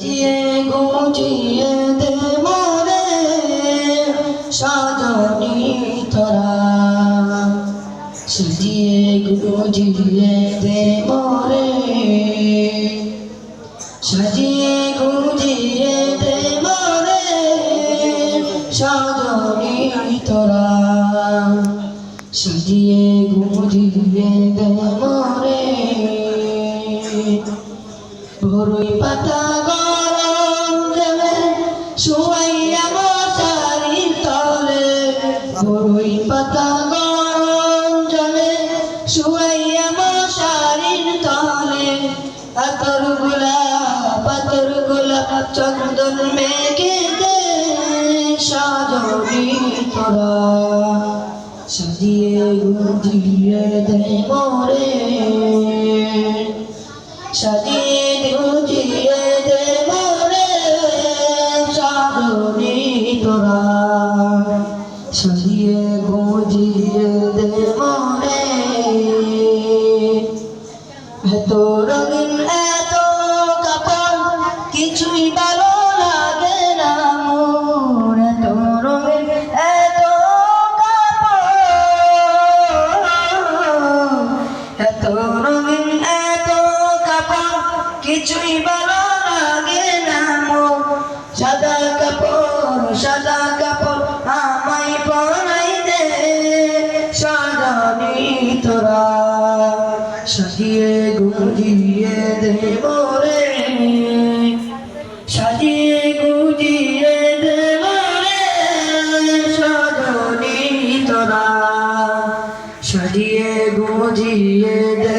দিয়ে দে মোরে সাজনি তোরা। সাজিয়ে গুজিয়ে দে মোরে সাজিয়ে গুজিয়ে দে মোরে সাজনি তোরা। সাজিয়ে গুজিয়ে দে মোরে বড়ই পাতা আতর গোলাপ আতর গোলাপ চন্দন মেঘে দে সাজনি তোরা। সাজিয়ে গুজিয়ে দে মোরে। সাজিয়ে গুজিয়ে দে মোরে সাজনি তোরা। সাজিয়ে গুজিয়ে দে মোরে। এত রঙিন কিছুই ভালো লাগে না মোর সাদা কাপড় সাদা কাপড় আমায় পরাই দে। সাজানি তোরা সাজিয়ে গুজিয়ে দে মোরে সাজিয়ে গুজিয়ে দে মোরে সাজনি তোরা সাজিয়ে গুজিয়ে দে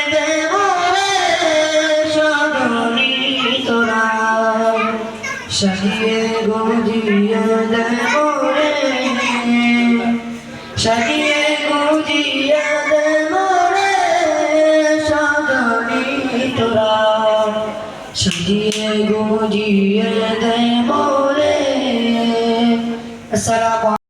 সাজিয়ে গুজিয়ে দে মোরে সাজিয়ে গুজিয়ে দে মোরে সাজনি তোরা। সাজিয়ে গুজিয়ে দে মোরে আসসালামু